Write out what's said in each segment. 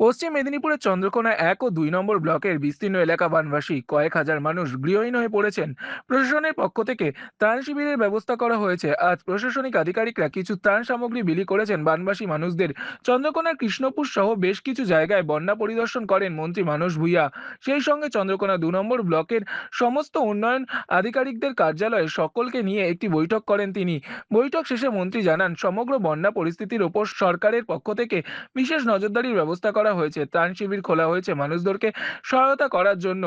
পশ্চিম মেদিনীপুরের চন্দ্রকোনা এক ও দুই নম্বর ব্লকের বিস্তীর্ণ এলাকা বানবাসী কয়েক হাজার মানুষ গৃহহীন হয়ে পড়েছেন। প্রশাসনের পক্ষ থেকে ত্রাণ শিবিরের ব্যবস্থা করা হয়েছে। আজ প্রশাসনিক আধিকারিকরা কিছু ত্রাণ সামগ্রী বিলি করেছেন বানবাসী মানুষদের। চন্দ্রকোনার কৃষ্ণপুর সহ বেশ কিছু জায়গায় বন্যা পরিদর্শন করেন মন্ত্রী মানস ভূঁইয়া। সেই সঙ্গে চন্দ্রকোনা দু নম্বর ব্লকের সমস্ত উন্নয়ন আধিকারিকদের কার্যালয়ে সকলকে নিয়ে একটি বৈঠক করেন তিনি। বৈঠক শেষে মন্ত্রী জানান, সমগ্র বন্যা পরিস্থিতির ওপর সরকারের পক্ষ থেকে বিশেষ নজরদারির ব্যবস্থা করা হয়েছে, ত্রাণ শিবির খোলা হয়েছে মানুষদেরকে সহায়তা করার জন্য।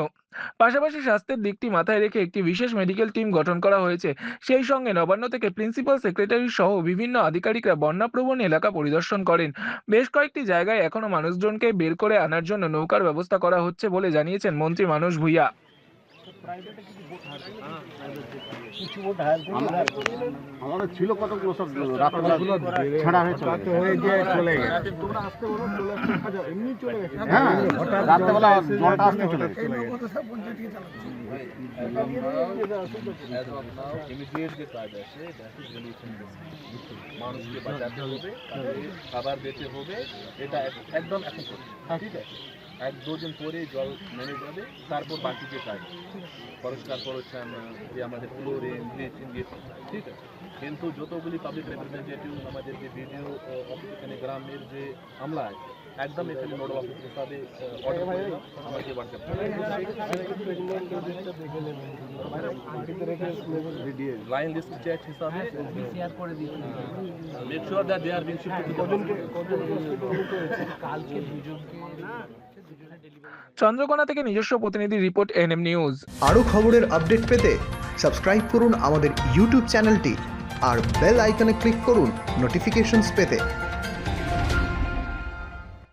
পাশাপাশি স্বাস্থ্যের দিকটি মাথায় রেখে একটি বিশেষ মেডিকেল টিম গঠন করা হয়েছে। সেই সঙ্গে নবান্ন থেকে প্রিন্সিপাল সেক্রেটারি সহ বিভিন্ন আধিকারিকরা বন্যাপ্রবণ এলাকা পরিদর্শন করেন। বেশ কয়েকটি জায়গায় এখনও মানুষজনকে বের করে আনার জন্য নৌকার ব্যবস্থা করা হচ্ছে বলে জানিয়েছেন মন্ত্রী মানুষ ভূঁইয়া। আমাদের ছিল কতগুলো সব রাত্রবেলা ছাড়া হয়েছে হয়ে গিয়ে চলে গেছে। তোমরা আসতে বলো চলে এমনি চলে গেছে। হ্যাঁ রাত্রেবেলা জলটা আসতে চলে গেছে। মানুষকে বাঁচাতে হবে খাবার দিতে হবে এটা একদম এখন ঠিক আছে? এক দুদিন পরে জল নেমে যাবে, তারপর বাকি যে কাজ। পরিষ্কার পরিচ্ছন্ন, যে আমাদের ক্লোরিন ব্লিচিং ঠিক আছে। কিন্তু যতগুলি পাবলিক রিপ্রেজেন্টেটিভ আমাদের যে ভিডিও অফিস এখানে গ্রামের যে আমলা আছে একদম এখানে নোডাল অফিস হিসাবে অর্ডার করে আমাকে হোয়াটসঅ্যাপ লাইন লিস্ট চেক হিসাবে make sure that they are being shifted to Chandrakona থেকে নিজস্ব প্রতিনিধি রিপোর্ট এনএম নিউজ আরও খবরের আপডেট পেতে সাবস্ক্রাইব করুন আমাদের ইউটিউব চ্যানেলটি আর বেল আইকনে ক্লিক করুন নোটিফিকেশনস পেতে।